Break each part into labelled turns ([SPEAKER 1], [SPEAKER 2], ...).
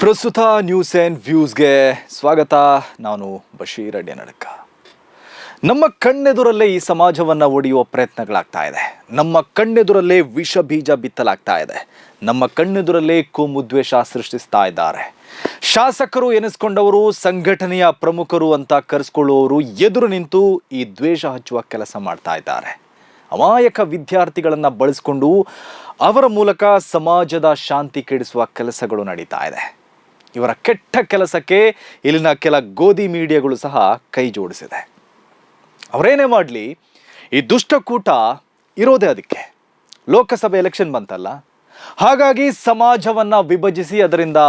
[SPEAKER 1] ಪ್ರಸ್ತುತ news and ವ್ಯೂಸ್ಗೆ ಸ್ವಾಗತ. ನಾನು ಬಶೀರ್ ನಡಕ ನಮ್ಮ ಕಣ್ಣೆದುರಲ್ಲೇ ಈ ಸಮಾಜವನ್ನು ಒಡೆಯುವ ಪ್ರಯತ್ನಗಳಾಗ್ತಾ ಇದೆ. ನಮ್ಮ ಕಣ್ಣೆದುರಲ್ಲೇ ವಿಷ ಬೀಜ ಬಿತ್ತಲಾಗ್ತಾ ಇದೆ. ನಮ್ಮ ಕಣ್ಣೆದುರಲ್ಲೇ ಕೋಮುದ್ವೇಷ ಸೃಷ್ಟಿಸ್ತಾ ಇದ್ದಾರೆ. ಶಾಸಕರು ಎನಿಸ್ಕೊಂಡವರು, ಸಂಘಟನೆಯ ಪ್ರಮುಖರು ಅಂತ ಕರೆಸ್ಕೊಳ್ಳುವವರು ಎದುರು ನಿಂತು ಈ ದ್ವೇಷ ಹಚ್ಚುವ ಕೆಲಸ ಮಾಡ್ತಾ ಇದ್ದಾರೆ. ಅಮಾಯಕ ವಿದ್ಯಾರ್ಥಿಗಳನ್ನು ಬಳಸಿಕೊಂಡು ಅವರ ಮೂಲಕ ಸಮಾಜದ ಶಾಂತಿ ಕೆಡಿಸುವ ಕೆಲಸಗಳು ನಡೀತಾ ಇದೆ. ಇವರ ಕೆಟ್ಟ ಕೆಲಸಕ್ಕೆ ಇಲ್ಲಿನ ಕೆಲ ಗೋಧಿ ಮೀಡಿಯಾಗಳು ಸಹ ಕೈ ಜೋಡಿಸಿದೆ. ಅವರೇನೇ ಮಾಡಲಿ, ಈ ದುಷ್ಟಕೂಟ ಇರೋದೇ ಅದಕ್ಕೆ. ಲೋಕಸಭೆ ಎಲೆಕ್ಷನ್ ಬಂತಲ್ಲ, ಹಾಗಾಗಿ ಸಮಾಜವನ್ನು ವಿಭಜಿಸಿ ಅದರಿಂದ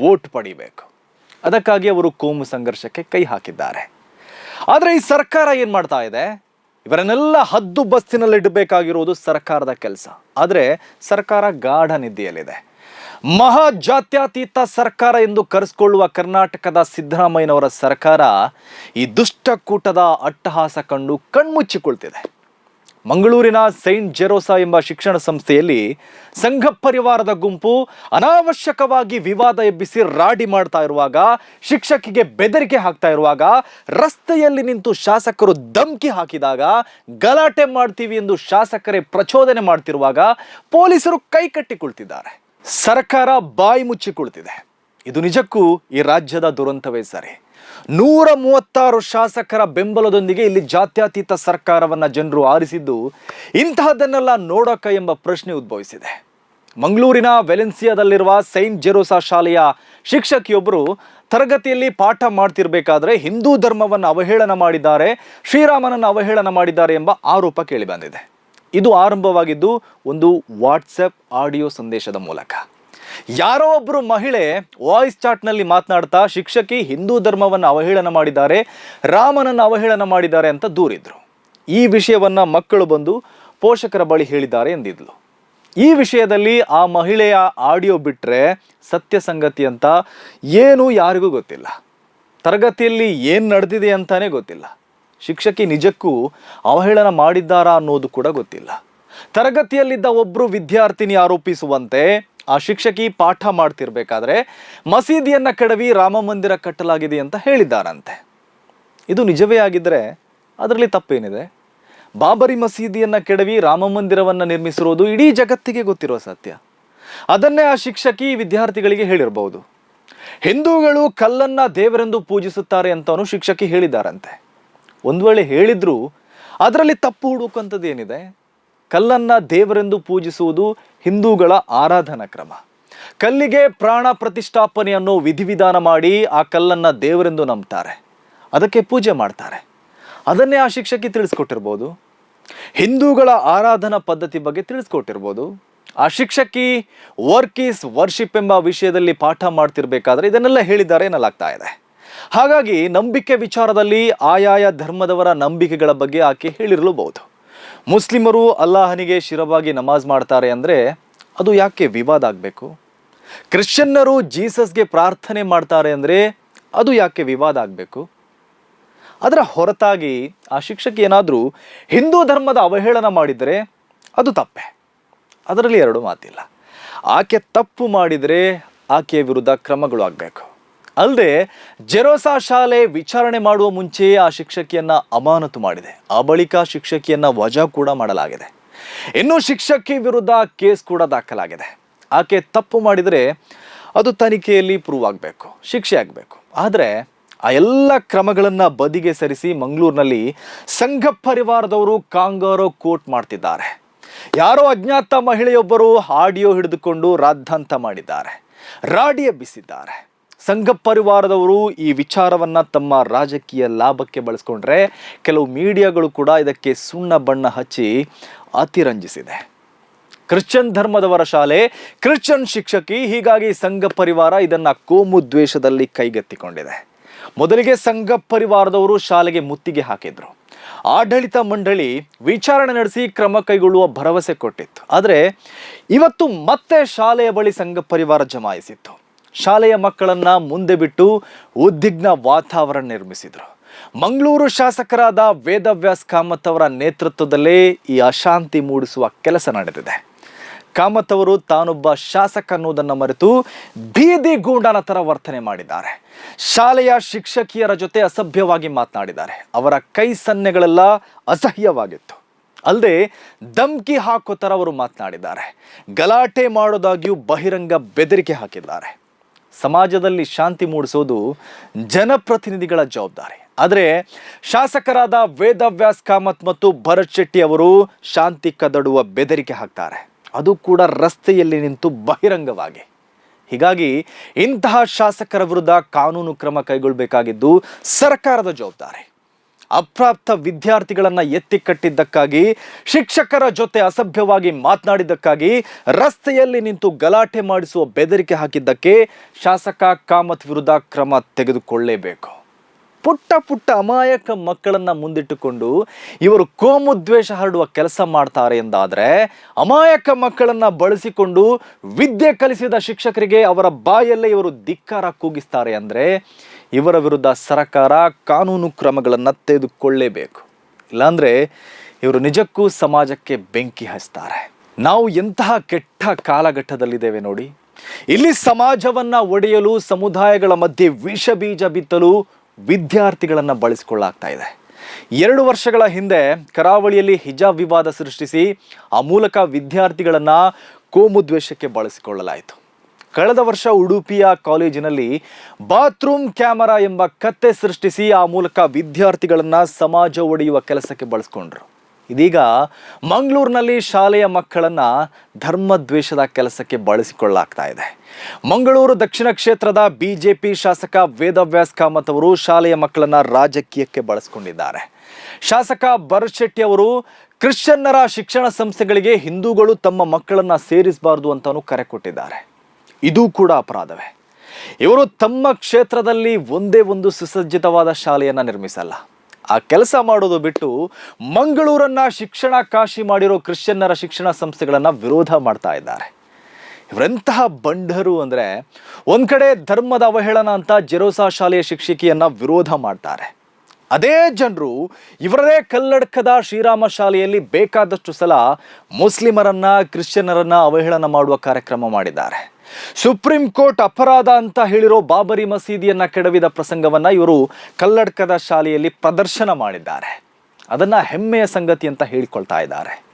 [SPEAKER 1] ವೋಟ್ ಪಡಿಬೇಕು. ಅದಕ್ಕಾಗಿ ಅವರು ಕೋಮು ಸಂಘರ್ಷಕ್ಕೆ ಕೈ ಹಾಕಿದ್ದಾರೆ. ಆದರೆ ಈ ಸರ್ಕಾರ ಏನು ಮಾಡ್ತಾ ಇದೆ? ಇವರನ್ನೆಲ್ಲ ಹದ್ದು ಬಸ್ತಿನಲ್ಲಿ ಇಡಬೇಕಾಗಿರುವುದು ಸರ್ಕಾರದ ಕೆಲಸ. ಆದರೆ ಸರ್ಕಾರ ಗಾಢ ನಿದ್ದೆಯಲ್ಲಿದೆ. ಮಹಾ ಜಾತ್ಯತೀತ ಸರ್ಕಾರ ಎಂದು ಕರೆಸಿಕೊಳ್ಳುವ ಕರ್ನಾಟಕದ ಸಿದ್ದರಾಮಯ್ಯನವರ ಸರ್ಕಾರ ಈ ದುಷ್ಟಕೂಟದ ಅಟ್ಟಹಾಸ ಕಂಡು ಕಣ್ಮುಚ್ಚಿಕೊಳ್ತಿದೆ. ಮಂಗಳೂರಿನ ಸೈಂಟ್ ಜೆರೋಸಾ ಎಂಬ ಶಿಕ್ಷಣ ಸಂಸ್ಥೆಯಲ್ಲಿ ಸಂಘ ಪರಿವಾರದ ಗುಂಪು ಅನಾವಶ್ಯಕವಾಗಿ ವಿವಾದ ಎಬ್ಬಿಸಿ ರಾಡಿ ಮಾಡ್ತಾ ಇರುವಾಗ, ಶಿಕ್ಷಕಿಗೆ ಬೆದರಿಕೆ ಹಾಕ್ತಾ ಇರುವಾಗ, ರಸ್ತೆಯಲ್ಲಿ ನಿಂತು ಶಾಸಕರು ಧಮ್ಕಿ ಹಾಕಿದಾಗ, ಗಲಾಟೆ ಮಾಡ್ತೀವಿ ಎಂದು ಶಾಸಕರೇ ಪ್ರಚೋದನೆ ಮಾಡ್ತಿರುವಾಗ ಪೊಲೀಸರು ಕೈ ಕಟ್ಟಿಕೊಳ್ತಿದ್ದಾರೆ. ಸರ್ಕಾರ ಬಾಯಿ ಮುಚ್ಚಿಕೊಳ್ತಿದೆ ಇದು ನಿಜಕ್ಕೂ ಈ ರಾಜ್ಯದ ದುರಂತವೇ ಸರಿ. ನೂರ ಮೂವತ್ತಾರು ಶಾಸಕರ ಬೆಂಬಲದೊಂದಿಗೆ ಇಲ್ಲಿ ಜಾತ್ಯತೀತ ಸರ್ಕಾರವನ್ನ ಜನರು ಆರಿಸಿದ್ದು ಇಂತಹದ್ದನ್ನೆಲ್ಲ ನೋಡೋಕ ಎಂಬ ಪ್ರಶ್ನೆ ಉದ್ಭವಿಸಿದೆ. ಮಂಗಳೂರಿನ ವೆಲೆನ್ಸಿಯಾದಲ್ಲಿರುವ ಸೈಂಟ್ ಜೆರೋಸಾ ಶಾಲೆಯ ಶಿಕ್ಷಕಿಯೊಬ್ಬರು ತರಗತಿಯಲ್ಲಿ ಪಾಠ ಮಾಡ್ತಿರ್ಬೇಕಾದ್ರೆ ಹಿಂದೂ ಧರ್ಮವನ್ನು ಅವಹೇಳನ ಮಾಡಿದ್ದಾರೆ, ಶ್ರೀರಾಮನನ್ನು ಅವಹೇಳನ ಮಾಡಿದ್ದಾರೆ ಎಂಬ ಆರೋಪ ಕೇಳಿಬಂದಿದೆ. ಇದು ಆರಂಭವಾಗಿದ್ದು ಒಂದು ವಾಟ್ಸಪ್ ಆಡಿಯೋ ಸಂದೇಶದ ಮೂಲಕ. ಯಾರೋ ಒಬ್ಬರು ಮಹಿಳೆ ವಾಯ್ಸ್ ಚಾಟ್ನಲ್ಲಿ ಮಾತನಾಡ್ತಾ ಶಿಕ್ಷಕಿ ಹಿಂದೂ ಧರ್ಮವನ್ನು ಅವಹೇಳನ ಮಾಡಿದ್ದಾರೆ, ರಾಮನನ್ನು ಅವಹೇಳನ ಮಾಡಿದ್ದಾರೆ ಅಂತ ದೂರಿದ್ರು. ಈ ವಿಷಯವನ್ನ ಮಕ್ಕಳು ಬಂದು ಪೋಷಕರ ಬಳಿ ಹೇಳಿದ್ದಾರೆ ಎಂದಿದ್ಲು. ಈ ವಿಷಯದಲ್ಲಿ ಆ ಮಹಿಳೆಯ ಆಡಿಯೋ ಬಿಟ್ಟರೆ ಸತ್ಯ ಸಂಗತಿ ಅಂತ ಏನು ಯಾರಿಗೂ ಗೊತ್ತಿಲ್ಲ. ತರಗತಿಯಲ್ಲಿ ಏನು ನಡೆದಿದೆ ಅಂತಾನೆ ಗೊತ್ತಿಲ್ಲ. ಶಿಕ್ಷಕಿ ನಿಜಕ್ಕೂ ಅವಹೇಳನ ಮಾಡಿದ್ದಾರಾ ಅನ್ನೋದು ಕೂಡ ಗೊತ್ತಿಲ್ಲ. ತರಗತಿಯಲ್ಲಿದ್ದ ಒಬ್ಬರು ವಿದ್ಯಾರ್ಥಿನಿ ಆರೋಪಿಸುವಂತೆ ಆ ಶಿಕ್ಷಕಿ ಪಾಠ ಮಾಡ್ತಿರ್ಬೇಕಾದ್ರೆ ಮಸೀದಿಯನ್ನ ಕೆಡವಿ ರಾಮ ಮಂದಿರ ಕಟ್ಟಲಾಗಿದೆ ಅಂತ ಹೇಳಿದ್ದಾರಂತೆ. ಇದು ನಿಜವೇ ಆಗಿದ್ದರೆ ಅದರಲ್ಲಿ ತಪ್ಪೇನಿದೆ? ಬಾಬರಿ ಮಸೀದಿಯನ್ನ ಕೆಡವಿ ರಾಮ ಮಂದಿರವನ್ನು ನಿರ್ಮಿಸಿರೋದು ಇಡೀ ಜಗತ್ತಿಗೆ ಗೊತ್ತಿರೋ ಸತ್ಯ. ಅದನ್ನೇ ಆ ಶಿಕ್ಷಕಿ ವಿದ್ಯಾರ್ಥಿಗಳಿಗೆ ಹೇಳಿರಬಹುದು ಹಿಂದೂಗಳು ಕಲ್ಲನ್ನ ದೇವರೆಂದು ಪೂಜಿಸುತ್ತಾರೆ ಅಂತ ಶಿಕ್ಷಕಿ ಹೇಳಿದ್ದಾರಂತೆ. ಒಂದು ವೇಳೆ ಹೇಳಿದ್ರು, ಅದರಲ್ಲಿ ತಪ್ಪು ಹುಡುಕುವಂಥದ್ದು ಏನಿದೆ? ಕಲ್ಲನ್ನ ದೇವರೆಂದು ಪೂಜಿಸುವುದು ಹಿಂದೂಗಳ ಆರಾಧನಾ ಕ್ರಮ. ಕಲ್ಲಿಗೆ ಪ್ರಾಣ ಪ್ರತಿಷ್ಠಾಪನೆ ಅನ್ನೋ ವಿಧಿವಿಧಾನ ಮಾಡಿ ಆ ಕಲ್ಲನ್ನ ದೇವರೆಂದು ನಂಬ್ತಾರೆ. ಅದಕ್ಕೆ ಪೂಜೆ ಮಾಡ್ತಾರೆ. ಅದನ್ನೇ ಆ ಶಿಕ್ಷಕಿ ತಿಳಿಸ್ಕೊಟ್ಟಿರ್ಬೋದು. ಹಿಂದೂಗಳ ಆರಾಧನಾ ಪದ್ಧತಿ ಬಗ್ಗೆ ತಿಳಿಸ್ಕೊಟ್ಟಿರ್ಬೋದು. ಆ ಶಿಕ್ಷಕಿ ವರ್ಕ್ ಈಸ್ ವರ್ಷಿಪ್ ಎಂಬ ವಿಷಯದಲ್ಲಿ ಪಾಠ ಮಾಡ್ತಿರ್ಬೇಕಾದ್ರೆ ಇದನ್ನೆಲ್ಲ ಹೇಳಿದ್ದಾರೆ ಎನ್ನಲಾಗ್ತಾ ಇದೆ. ಹಾಗಾಗಿ ನಂಬಿಕೆ ವಿಚಾರದಲ್ಲಿ ಆಯಾಯ ಧರ್ಮದವರ ನಂಬಿಕೆಗಳ ಬಗ್ಗೆ ಆಕೆ ಹೇಳಿರಲೂಬಹುದು. ಮುಸ್ಲಿಮರು ಅಲ್ಲಾಹನಿಗೆ ಶಿರವಾಗಿ ನಮಾಜ್ ಮಾಡ್ತಾರೆ ಅಂದರೆ ಅದು ಯಾಕೆ ವಿವಾದ ಆಗಬೇಕು? ಕ್ರಿಶ್ಚಿಯನ್ನರು ಜೀಸಸ್ಗೆ ಪ್ರಾರ್ಥನೆ ಮಾಡ್ತಾರೆ ಅಂದರೆ ಅದು ಯಾಕೆ ವಿವಾದ ಆಗಬೇಕು? ಅದರ ಹೊರತಾಗಿ ಆ ಶಿಕ್ಷಕಿ ಏನಾದರೂ ಹಿಂದೂ ಧರ್ಮದ ಅವಹೇಳನ ಮಾಡಿದರೆ ಅದು ತಪ್ಪೆ. ಅದರಲ್ಲಿ ಎರಡು ಮಾತಿಲ್ಲ. ಆಕೆ ತಪ್ಪು ಮಾಡಿದರೆ ಆಕೆಯ ವಿರುದ್ಧ ಕ್ರಮಗಳು ಆಗಬೇಕು. ಅಲ್ಲದೆ ಜೆರೋಸಾ ಶಾಲೆ ವಿಚಾರಣೆ ಮಾಡುವ ಮುಂಚೆಯೇ ಆ ಶಿಕ್ಷಕಿಯನ್ನ ಅಮಾನತು ಮಾಡಿದೆ. ಆ ಬಳಿಕ ಶಿಕ್ಷಕಿಯನ್ನ ವಜಾ ಕೂಡ ಮಾಡಲಾಗಿದೆ. ಇನ್ನು ಶಿಕ್ಷಕಿ ವಿರುದ್ಧ ಕೇಸ್ ಕೂಡ ದಾಖಲಾಗಿದೆ. ಆಕೆ ತಪ್ಪು ಮಾಡಿದರೆ ಅದು ತನಿಖೆಯಲ್ಲಿ ಪ್ರೂವ್ ಆಗಬೇಕು, ಶಿಕ್ಷೆ ಆಗಬೇಕು. ಆದರೆ ಆ ಎಲ್ಲ ಕ್ರಮಗಳನ್ನು ಬದಿಗೆ ಸರಿಸಿ ಮಂಗಳೂರಿನಲ್ಲಿ ಸಂಘ ಪರಿವಾರದವರು ಕಾಂಗಾರೋ ಕೋರ್ಟ್ ಮಾಡ್ತಿದ್ದಾರೆ. ಯಾರೋ ಅಜ್ಞಾತ ಮಹಿಳೆಯೊಬ್ಬರು ಆಡಿಯೋ ಹಿಡಿದುಕೊಂಡು ರಾದ್ಧಾಂತ ಮಾಡಿದ್ದಾರೆ. ರಾಡಿ ಎಬ್ಬಿಸಿದ್ದಾರೆ ಸಂಘ ಪರಿವಾರದವರು ಈ ವಿಚಾರವನ್ನ ತಮ್ಮ ರಾಜಕೀಯ ಲಾಭಕ್ಕೆ ಬಳಸ್ಕೊಂಡ್ರೆ ಕೆಲವು ಮೀಡಿಯಾಗಳು ಕೂಡ ಇದಕ್ಕೆ ಸುಣ್ಣ ಬಣ್ಣ ಹಚ್ಚಿ ಅತಿರಂಜಿಸಿದೆ. ಕ್ರಿಶ್ಚಿಯನ್ ಧರ್ಮದವರ ಶಾಲೆ, ಕ್ರಿಶ್ಚಿಯನ್ ಶಿಕ್ಷಕಿ ಹೀಗಾಗಿ ಸಂಘ ಪರಿವಾರ ಇದನ್ನ ಕೋಮು ದ್ವೇಷದಲ್ಲಿ ಕೈಗೆತ್ತಿಕೊಂಡಿದೆ. ಮೊದಲಿಗೆ ಸಂಘ ಪರಿವಾರದವರು ಶಾಲೆಗೆ ಮುತ್ತಿಗೆ ಹಾಕಿದ್ರು. ಆಡಳಿತ ಮಂಡಳಿ ವಿಚಾರಣೆ ನಡೆಸಿ ಕ್ರಮ ಕೈಗೊಳ್ಳುವ ಭರವಸೆ ಕೊಟ್ಟಿತ್ತು. ಆದರೆ ಇವತ್ತು ಮತ್ತೆ ಶಾಲೆಯ ಬಳಿ ಸಂಘ ಪರಿವಾರ ಜಮಾಯಿಸಿತ್ತು. ಶಾಲೆಯ ಮಕ್ಕಳನ್ನ ಮುಂದೆ ಬಿಟ್ಟು ಉದ್ವಿಗ್ನ ವಾತಾವರಣ ನಿರ್ಮಿಸಿದರು. ಮಂಗಳೂರು ಶಾಸಕರಾದ ವೇದವ್ಯಾಸ್ ಕಾಮತ್ ಅವರ ನೇತೃತ್ವದಲ್ಲೇ ಈ ಅಶಾಂತಿ ಮೂಡಿಸುವ ಕೆಲಸ ನಡೆದಿದೆ. ಕಾಮತ್ ಅವರು ತಾನೊಬ್ಬ ಶಾಸಕ ಅನ್ನೋದನ್ನು ಮರೆತು ಬೀದಿ ಗೂಂಡನ ಥರ ವರ್ತನೆ ಮಾಡಿದ್ದಾರೆ. ಶಾಲೆಯ ಶಿಕ್ಷಕಿಯರ ಜೊತೆ ಅಸಭ್ಯವಾಗಿ ಮಾತನಾಡಿದ್ದಾರೆ. ಅವರ ಕೈ ಸನ್ನೆಗಳೆಲ್ಲ ಅಸಹ್ಯವಾಗಿತ್ತು. ಅಲ್ಲದೆ ಧಮ್ಕಿ ಹಾಕೋ ಥರ ಅವರು ಮಾತನಾಡಿದ್ದಾರೆ. ಗಲಾಟೆ ಮಾಡೋದಾಗಿಯೂ ಬಹಿರಂಗ ಬೆದರಿಕೆ ಹಾಕಿದ್ದಾರೆ. ಸಮಾಜದಲ್ಲಿ ಶಾಂತಿ ಮೂಡಿಸೋದು ಜನಪ್ರತಿನಿಧಿಗಳ ಜವಾಬ್ದಾರಿ. ಆದರೆ ಶಾಸಕರಾದ ವೇದವ್ಯಾಸ್ ಕಾಮತ್ ಮತ್ತು ಭರತ್ ಶೆಟ್ಟಿ ಅವರು ಶಾಂತಿ ಕದಡುವ ಬೆದರಿಕೆ ಹಾಕ್ತಾರೆ. ಅದು ಕೂಡ ರಸ್ತೆಯಲ್ಲಿ ನಿಂತು ಬಹಿರಂಗವಾಗಿ. ಹೀಗಾಗಿ ಇಂತಹ ಶಾಸಕರ ವಿರುದ್ಧ ಕಾನೂನು ಕ್ರಮ ಕೈಗೊಳ್ಳಬೇಕಾಗಿದ್ದು ಸರ್ಕಾರದ ಜವಾಬ್ದಾರಿ. ಅಪ್ರಾಪ್ತ ವಿದ್ಯಾರ್ಥಿಗಳನ್ನು ಎತ್ತಿ ಕಟ್ಟಿದ್ದಕ್ಕಾಗಿ, ಶಿಕ್ಷಕರ ಜೊತೆ ಅಸಭ್ಯವಾಗಿ ಮಾತನಾಡಿದ್ದಕ್ಕಾಗಿ, ರಸ್ತೆಯಲ್ಲಿ ನಿಂತು ಗಲಾಟೆ ಮಾಡಿಸುವ ಬೆದರಿಕೆ ಹಾಕಿದ್ದಕ್ಕೆ ಶಾಸಕ ಕಾಮತ್ ವಿರುದ್ಧ ಕ್ರಮ ತೆಗೆದುಕೊಳ್ಳೇಬೇಕು. ಪುಟ್ಟ ಪುಟ್ಟ ಅಮಾಯಕ ಮಕ್ಕಳನ್ನು ಮುಂದಿಟ್ಟುಕೊಂಡು ಇವರು ಕೋಮುದ್ವೇಷ ಹರಡುವ ಕೆಲಸ ಮಾಡ್ತಾರೆ ಎಂದಾದರೆ, ಅಮಾಯಕ ಮಕ್ಕಳನ್ನು ಬಳಸಿಕೊಂಡು ವಿದ್ಯೆ ಕಲಿಸಿದ ಶಿಕ್ಷಕರಿಗೆ ಅವರ ಬಾಯಲ್ಲೇ ಇವರು ಧಿಕ್ಕಾರ ಕೂಗಿಸ್ತಾರೆ ಅಂದರೆ ಇವರ ವಿರುದ್ಧ ಸರಕಾರ ಕಾನೂನು ಕ್ರಮಗಳನ್ನು ತೆಗೆದುಕೊಳ್ಳೇಬೇಕು. ಇಲ್ಲಾಂದರೆ ಇವರು ನಿಜಕ್ಕೂ ಸಮಾಜಕ್ಕೆ ಬೆಂಕಿ ಹಚ್ತಾರೆ ನಾವು ಎಂತಹ ಕೆಟ್ಟ ಕಾಲಘಟ್ಟದಲ್ಲಿದ್ದೇವೆ ನೋಡಿ. ಇಲ್ಲಿ ಸಮಾಜವನ್ನ ಒಡೆಯಲು, ಸಮುದಾಯಗಳ ಮಧ್ಯೆ ವಿಷ ಬೀಜ ಬಿತ್ತಲು ವಿದ್ಯಾರ್ಥಿಗಳನ್ನು ಬಳಸಿಕೊಳ್ಳಾಗ್ತಾ ಇದೆ. ಎರಡು ವರ್ಷಗಳ ಹಿಂದೆ ಕರಾವಳಿಯಲ್ಲಿ ಹಿಜಾಬ್ ವಿವಾದ ಸೃಷ್ಟಿಸಿ ಆ ಮೂಲಕ ವಿದ್ಯಾರ್ಥಿಗಳನ್ನು ಕೋಮುದ್ವೇಷಕ್ಕೆ ಬಳಸಿಕೊಳ್ಳಲಾಯಿತು. ಕಳೆದ ವರ್ಷ ಉಡುಪಿಯ ಕಾಲೇಜಿನಲ್ಲಿ ಬಾತ್ರೂಮ್ ಕ್ಯಾಮರಾ ಎಂಬ ಕತ್ತೆ ಸೃಷ್ಟಿಸಿ ಆ ಮೂಲಕ ವಿದ್ಯಾರ್ಥಿಗಳನ್ನು ಸಮಾಜ ಒಡೆಯುವ ಕೆಲಸಕ್ಕೆ ಬಳಸ್ಕೊಂಡ್ರು. ಇದೀಗ ಮಂಗಳೂರಿನಲ್ಲಿ ಶಾಲೆಯ ಮಕ್ಕಳನ್ನ ಧರ್ಮದ್ವೇಷದ ಕೆಲಸಕ್ಕೆ ಬಳಸಿಕೊಳ್ಳಲಾಗ್ತಾ ಇದೆ. ಮಂಗಳೂರು ದಕ್ಷಿಣ ಕ್ಷೇತ್ರದ ಬಿಜೆಪಿ ಶಾಸಕ ವೇದವ್ಯಾಸ್ ಕಾಮತ್ ಅವರು ಶಾಲೆಯ ಮಕ್ಕಳನ್ನ ರಾಜಕೀಯಕ್ಕೆ ಬಳಸಿಕೊಂಡಿದ್ದಾರೆ. ಶಾಸಕ ಭರತ್ ಶೆಟ್ಟಿ ಅವರು, ಕ್ರಿಶ್ಚಿಯನ್ನರ ಶಿಕ್ಷಣ ಸಂಸ್ಥೆಗಳಿಗೆ ಹಿಂದೂಗಳು ತಮ್ಮ ಮಕ್ಕಳನ್ನ ಸೇರಿಸಬಾರದು ಅಂತಾನು ಕರೆ ಕೊಟ್ಟಿದ್ದಾರೆ. ಇದು ಕೂಡ ಅಪರಾಧವೇ. ಇವರು ತಮ್ಮ ಕ್ಷೇತ್ರದಲ್ಲಿ ಒಂದೇ ಒಂದು ಸುಸಜ್ಜಿತವಾದ ಶಾಲೆಯನ್ನು ನಿರ್ಮಿಸಲ್ಲ. ಆ ಕೆಲಸ ಮಾಡೋದು ಬಿಟ್ಟು ಮಂಗಳೂರನ್ನ ಶಿಕ್ಷಣ ಕಾಶಿ ಮಾಡಿರೋ ಕ್ರಿಶ್ಚಿಯನ್ನರ ಶಿಕ್ಷಣ ಸಂಸ್ಥೆಗಳನ್ನ ವಿರೋಧ ಮಾಡ್ತಾ ಇದ್ದಾರೆ. ಇವರೆಂತಹ ಬಂಡರು ಅಂದ್ರೆ ಒಂದು ಕಡೆ ಧರ್ಮದ ಅವಹೇಳನ ಅಂತ ಜೆರೋಸಾ ಶಾಲೆಯ ಶಿಕ್ಷಕಿಯನ್ನ ವಿರೋಧ ಮಾಡ್ತಾರೆ. ಅದೇ ಜನರು ಇವರದೇ ಕಲ್ಲಡ್ಕದ ಶ್ರೀರಾಮ ಶಾಲೆಯಲ್ಲಿ ಬೇಕಾದಷ್ಟು ಸಲ ಮುಸ್ಲಿಮರನ್ನ, ಕ್ರಿಶ್ಚಿಯನ್ನರನ್ನ ಅವಹೇಳನ ಮಾಡುವ ಕಾರ್ಯಕ್ರಮ ಮಾಡಿದ್ದಾರೆ. ಸುಪ್ರೀಂ ಕೋರ್ಟ್ ಅಪರಾಧ ಅಂತ ಹೇಳಿರೋ ಬಾಬರಿ ಮಸೀದಿಯನ್ನ ಕೆಡವಿದ ಪ್ರಸಂಗವನ್ನ ಇವರು ಕಲ್ಲಡ್ಕದ ಶಾಲೆಯಲ್ಲಿ ಪ್ರದರ್ಶನ ಮಾಡಿದ್ದಾರೆ. ಅದನ್ನ ಹೆಮ್ಮೆಯ ಸಂಗತಿ ಅಂತ ಹೇಳಿಕೊಳ್ತಾ ಇದ್ದಾರೆ.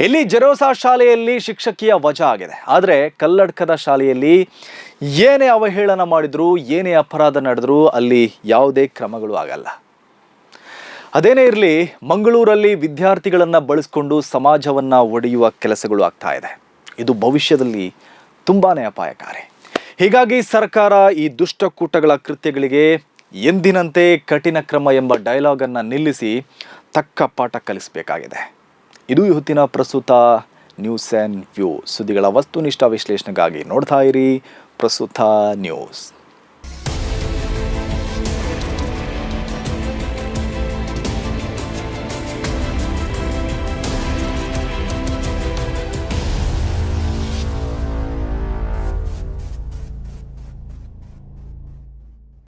[SPEAKER 1] ಇಲ್ಲಿ ಜೆರೋಸಾ ಶಾಲೆಯಲ್ಲಿ ಶಿಕ್ಷಕಿಯ ವಜಾ ಆಗಿದೆ. ಆದರೆ ಕಲ್ಲಡ್ಕದ ಶಾಲೆಯಲ್ಲಿ ಏನೇ ಅವಹೇಳನ ಮಾಡಿದ್ರು, ಏನೇ ಅಪರಾಧ ನಡೆದ್ರು ಅಲ್ಲಿ ಯಾವುದೇ ಕ್ರಮಗಳು ಆಗಲ್ಲ. ಅದೇನೇ ಇರಲಿ, ಮಂಗಳೂರಲ್ಲಿ ವಿದ್ಯಾರ್ಥಿಗಳನ್ನು ಬಳಸಿಕೊಂಡು ಸಮಾಜವನ್ನು ಒಡೆಯುವ ಕೆಲಸಗಳು ಆಗ್ತಾ ಇದೆ. ಇದು ಭವಿಷ್ಯದಲ್ಲಿ ತುಂಬಾ ಅಪಾಯಕಾರಿ. ಹೀಗಾಗಿ ಸರ್ಕಾರ ಈ ದುಷ್ಟಕೂಟಗಳ ಕೃತ್ಯಗಳಿಗೆ ಎಂದಿನಂತೆ ಕಠಿಣ ಕ್ರಮ ಎಂಬ ಡೈಲಾಗನ್ನು ನಿಲ್ಲಿಸಿ ತಕ್ಕ ಪಾಠ ಕಲಿಸಬೇಕಾಗಿದೆ. ಇದು ಇವತ್ತಿನ ಪ್ರಸ್ತುತ ನ್ಯೂಸ್ ಆ್ಯಂಡ್ ವ್ಯೂ ಸುದ್ದಿಗಳ ವಸ್ತುನಿಷ್ಠ ವಿಶ್ಲೇಷಣೆಗಾಗಿ ನೋಡ್ತಾ ಇರಿ ಪ್ರಸ್ತುತ ನ್ಯೂಸ್.